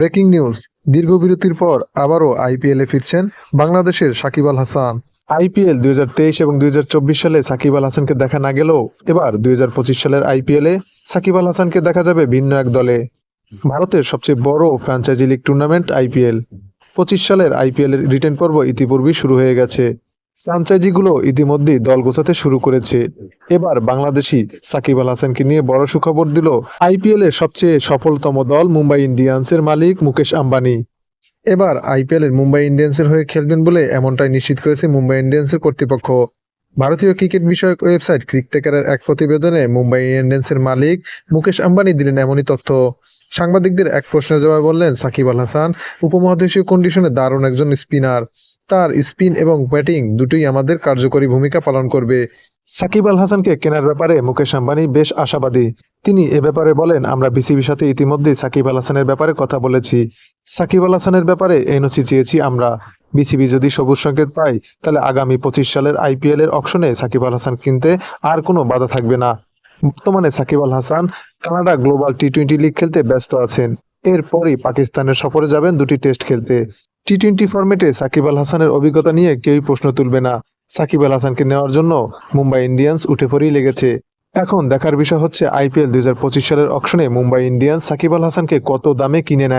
Breaking news, দীর্ঘ বিরতির পর আবারও আইপিএলে ফিরছেন বাংলাদেশের সাকিব আল হাসান। আইপিএল দুই এবং দুই হাজার চব্বিশ সালে সাকিব আল হাসানকে দেখা না গেলেও এবার দুই হাজার পঁচিশ সালের আইপিএলে সাকিব আল হাসানকে দেখা যাবে ভিন্ন এক দলে। ভারতের সবচেয়ে বড় ফ্র্যাঞ্চাইজি লিগ টুর্নামেন্ট আইপিএল। পঁচিশ সালের আইপিএল এর রিটেন পর্ব ইতিপূর্বেই শুরু হয়ে গেছে। ফ্র্যাঞ্চাইজিগুলো ইতিমধ্যেই দল গোছাতে শুরু করেছে। এবার বাংলাদেশি সাকিব আল হাসানকে নিয়ে বড় সুখবর দিল আইপিএল এর সবচেয়ে সফলতম দল মুম্বাই ইন্ডিয়ান্সের মালিক মুকেশ আম্বানি। এবার আইপিএল এর মুম্বাই ইন্ডিয়ান্সের হয়ে খেলবেন বলে এমনটাই নিশ্চিত করেছে মুম্বাই ইন্ডিয়ান্সের কর্তৃপক্ষ। ভারতীয় ক্রিকেট বিষয়ক ওয়েবসাইট ক্রিকটেকারের এক প্রতিবেদনে মুম্বাই ইন্ডিয়ান্সের মালিক মুকেশ আম্বানি দিলেন এমনই তথ্য। সাংবাদিকদের এক প্রশ্নের জবাবে বললেন, সাকিব আল হাসান উপমহাদেশীয় কন্ডিশনে দারুণ একজন স্পিনার তার স্পিন এবং ব্যাটিং দুটোই আমাদের কার্যকরী ভূমিকা পালন করবে। সাকিব আল হাসানকে কেনার ব্যাপারে মুকেশ আম্বানি বেশ আশাবাদী। তিনি এ ব্যাপারে বলেন, আমরা বিসিবির সাথে ইতিমধ্যেই সাকিব আল হাসানের ব্যাপারে কথা বলেছি। সাকিব আল হাসানের ব্যাপারে এনওসি চেয়েছি আমরা। বিসিবি যদি সবুজ সংকেত পায়, তাহলে আগামী পঁচিশ সালের আইপিএল এর অকশনে সাকিব আল হাসান কিনতে আর কোনো বাধা থাকবে না। বর্তমানে Shakib Al Hasan Canada global T twenty league খেলতে ব্যস্ত আছেন। এরপরই পাকিস্তানের সফরে যাবেন দুটি টেস্ট খেলতে। টি টোয়েন্টি ফর্মেটে সাকিব আল হাসানের অভিজ্ঞতা নিয়ে কেউই প্রশ্ন তুলবে না। সাকিব আল হাসানকে নেওয়ার জন্য মুম্বাই ইন্ডিয়ান্স উঠে পড়েই লেগেছে। এখন দেখার বিষয় হচ্ছে আইপিএল দুই হাজার পঁচিশ সালের অকশনে মুম্বাই ইন্ডিয়ান্স সাকিব আল হাসানকে কত দামে কিনে নেয়।